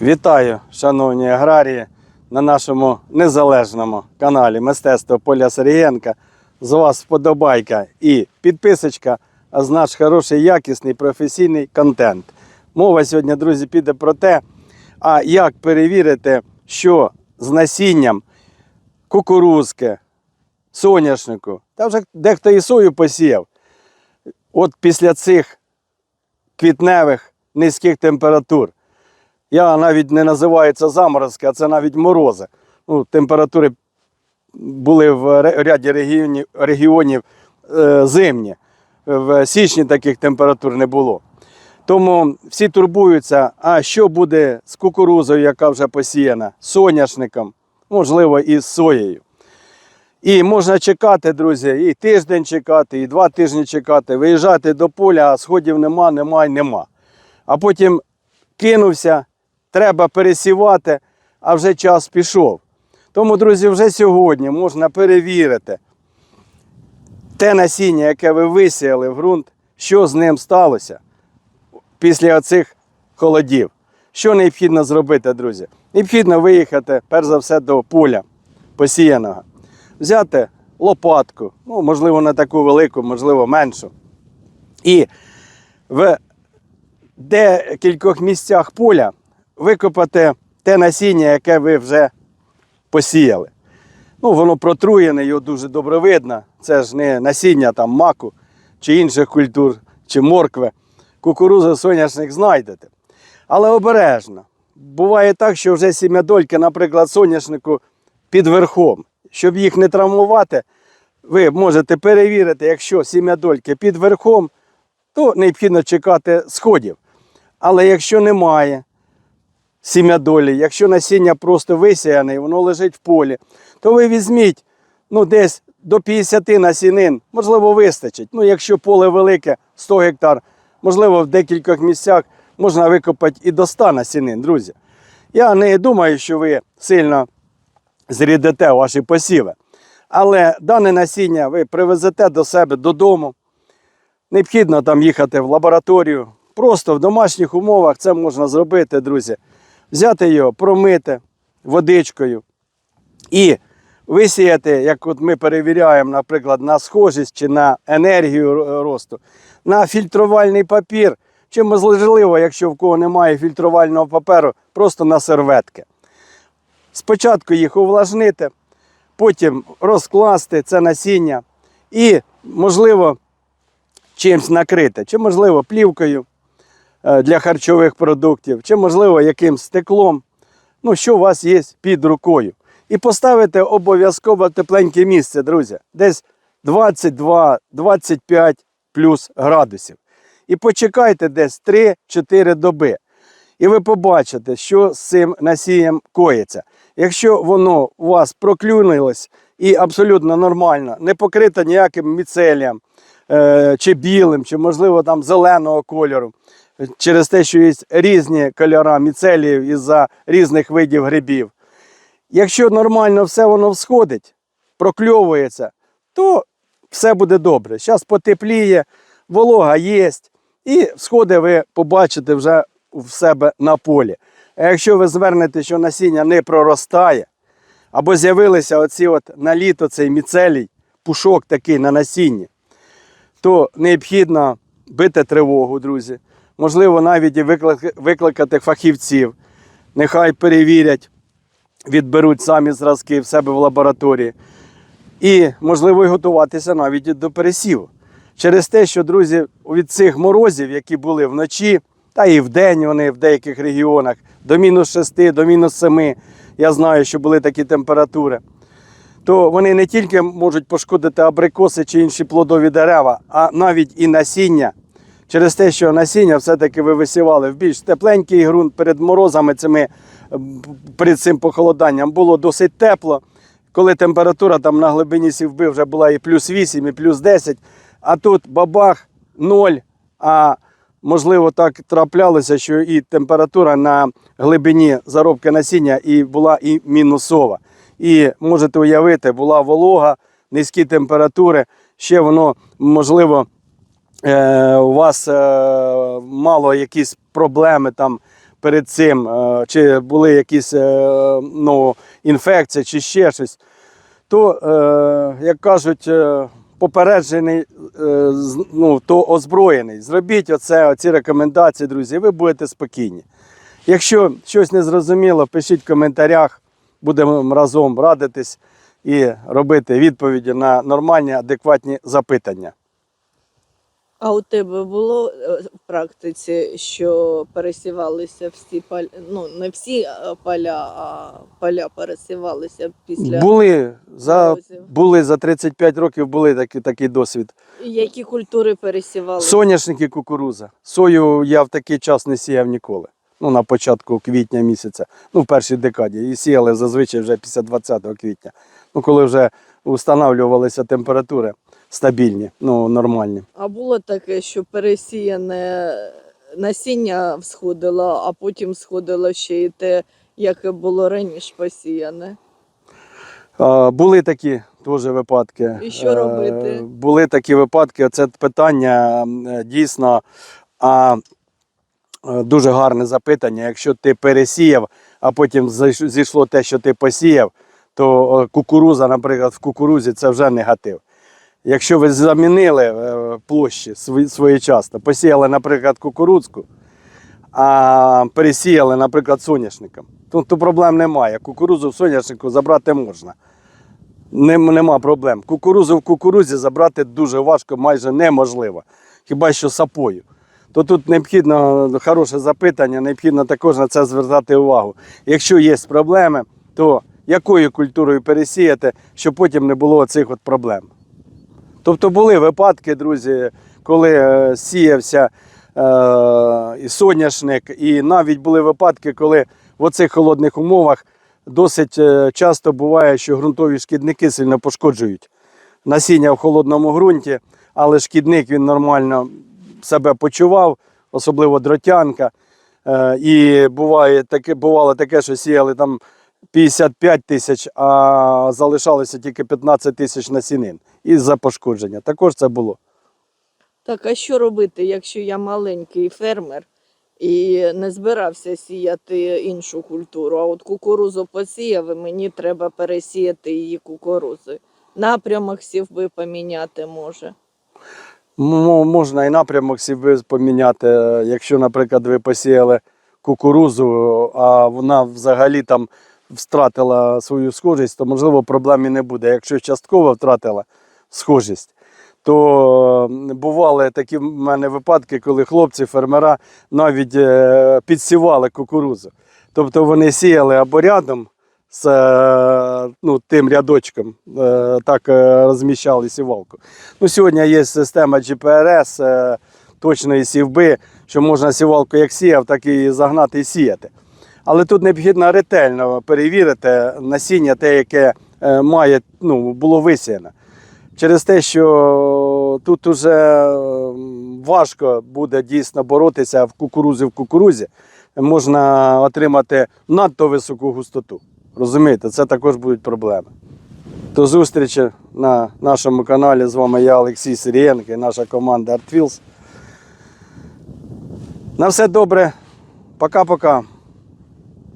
Вітаю, шановні аграрії, на нашому незалежному каналі Мистецтво Поля Сергієнка. З вас вподобайка і підписочка, а з наш хороший, якісний професійний контент. Мова сьогодні, друзі, піде про те, а як перевірити, що з насінням кукурузки, соняшнику, та вже дехто і сою посіяв. От після цих квітневих низьких температур. Я навіть не називаю це заморозки, а це навіть морози. Ну, температури були в ряді регіонів, регіонів е, зимні. В січні таких температур не було. Тому всі турбуються, а що буде з кукурузою, яка вже посіяна, соняшником, можливо, і з соєю. І можна чекати, друзі, і тиждень чекати, і два тижні чекати, виїжджати до поля, а сходів нема, нема і нема. А потім кинувся, треба пересівати, а вже час пішов. Тому, друзі, вже сьогодні можна перевірити те насіння, яке ви висіяли в ґрунт, що з ним сталося після оцих холодів. Що необхідно зробити, друзі? Необхідно виїхати, перш за все, до поля посіяного. Взяти лопатку, ну, можливо, не таку велику, можливо, меншу. І в декількох місцях поля викопати те насіння, яке ви вже посіяли. Ну, воно протруєне, його дуже добре видно. Це ж не насіння там маку чи інших культур, чи моркви. Кукурузу, соняшник знайдете. Але обережно. Буває так, що вже сім'ядольки, наприклад, соняшнику під верхом. Щоб їх не травмувати, ви можете перевірити, якщо сім'ядольки під верхом, то необхідно чекати сходів. Але якщо немає сім'ядолі, якщо насіння просто висіяне, і воно лежить в полі, то ви візьміть ну, десь до 50 насінин, можливо, вистачить. Ну, якщо поле велике, 100 гектар, можливо, в декількох місцях можна викопати і до 100 насінин, друзі. Я не думаю, що ви сильно зрідите ваші посіви. Але дане насіння ви привезете до себе додому. Необхідно там їхати в лабораторію. Просто в домашніх умовах це можна зробити, друзі. Взяти його, промити водичкою і висіяти, як от ми перевіряємо, наприклад, на схожість чи на енергію росту, на фільтрувальний папір, чи можливо, якщо в кого немає фільтрувального паперу, просто на серветки. Спочатку їх увлажнити, потім розкласти це насіння і, можливо, чимось накрити, чи, можливо, плівкою для харчових продуктів, чи, можливо, якимсь стеклом, ну, що у вас є під рукою. І поставити обов'язково тепленьке місце, друзі, десь 22-25 плюс градусів. І почекайте десь 3-4 доби. І ви побачите, що з цим насієм коїться. Якщо воно у вас проклюнилось і абсолютно нормально, не покрите ніяким міцелієм, е, чи білим, чи, можливо, там зеленого кольору, через те, що є різні кольори міцеліїв із-за різних видів грибів. Якщо нормально все воно всходить, прокльовується, то все буде добре. Зараз потепліє, волога є, і всходи ви побачите вже в себе на полі. А якщо ви звернете, що насіння не проростає, або з'явилися оці от на літо цей міцелій, пушок такий на насінні, то необхідно бити тривогу, друзі. Можливо, навіть і викликати фахівців. Нехай перевірять, відберуть самі зразки в себе в лабораторії. І, можливо, і готуватися навіть до пересіву. Через те, що, друзі, від цих морозів, які були вночі, та і вдень вони в деяких регіонах, до мінус 6, до мінус 7, я знаю, що були такі температури, то вони не тільки можуть пошкодити абрикоси чи інші плодові дерева, а навіть і насіння. Через те, що насіння все-таки ви висівали в більш тепленький ґрунт перед морозами, цими, перед цим похолоданням було досить тепло. Коли температура там на глибині сівби вже була і плюс 8, і плюс 10, а тут бабах 0, а можливо так траплялося, що і температура на глибині заробки насіння і була і мінусова. І можете уявити, була волога, низькі температури, ще воно можливо е, вас е, мало якісь проблеми там перед цим, е, чи були якісь е, ну, інфекції, чи ще щось, то, е, як кажуть, е, попереджений, е, ну, то озброєний. Зробіть оце, оці рекомендації, друзі, і ви будете спокійні. Якщо щось не зрозуміло, пишіть в коментарях, будемо разом радитись і робити відповіді на нормальні, адекватні запитання. А у тебе було е, в практиці, що пересівалися всі поля, ну не всі е, поля, а поля пересівалися після Були за, морозів? були за 35 років були такі, такий досвід. які культури пересівалися? Соняшники кукуруза. Сою я в такий час не сіяв ніколи. Ну, на початку квітня місяця, ну, в першій декаді. І сіяли зазвичай вже після 20 квітня. Ну, коли вже встановлювалися температури стабільні, ну, нормальні. А було таке, що пересіяне насіння всходило, а потім сходило ще й те, яке було раніше посіяне. А, були такі теж випадки. І що Е, робити? Були такі випадки. Це питання дійсно а, е, дуже гарне запитання. Якщо ти пересіяв, а потім зійшло те, що ти посіяв, то е, кукуруза, наприклад, в кукурузі це вже негатив. Якщо ви замінили е, площі своєчасно, посіяли, наприклад, кукурудзку, а пересіяли, наприклад, соняшником, то, то проблем немає. Кукурузу в соняшнику забрати можна. Нем- Нема проблем. Кукурузу в кукурузі забрати дуже важко, майже неможливо. Хіба що сапою. То тут необхідно хороше запитання, необхідно також на це звертати увагу. Якщо є проблеми, то якою культурою пересіяти, щоб потім не було цих от проблем. Тобто були випадки, друзі, коли е, сіявся е, і соняшник, і навіть були випадки, коли в оцих холодних умовах досить е, часто буває, що ґрунтові шкідники сильно пошкоджують насіння в холодному ґрунті, але шкідник він нормально себе почував, особливо дротянка. І буває таке, бувало таке, що сіяли там 55 тисяч, а залишалося тільки 15 тисяч насінин із-за пошкодження. Також це було. Так, а що робити, якщо я маленький фермер і не збирався сіяти іншу культуру, а от кукурузу посіяв, і мені треба пересіяти її кукурузи. Напрямок сів би поміняти може. Можна і напрямок собі поміняти. Якщо, наприклад, ви посіяли кукурузу, а вона взагалі там втратила свою схожість, то можливо проблем не буде. Якщо частково втратила схожість, то бували такі в мене випадки, коли хлопці, фермера навіть е, підсівали кукурузу. Тобто вони сіяли або рядом з е, ну, тим рядочком, е, так розміщали сівалку. Ну, сьогодні є система GPRS, точної сівби, що можна сівалку як сіяв, так і загнати і сіяти. Але тут необхідно ретельно перевірити насіння, те, яке е, має, ну, було висіяне. Через те, що тут уже важко буде дійсно боротися в кукурузі в кукурузі, можна отримати надто високу густоту. Розумієте, це також будуть проблеми. До зустрічі на нашому каналі. З вами я, Олексій Сирієнко і наша команда ArtWheels. На все добре. Пока-пока.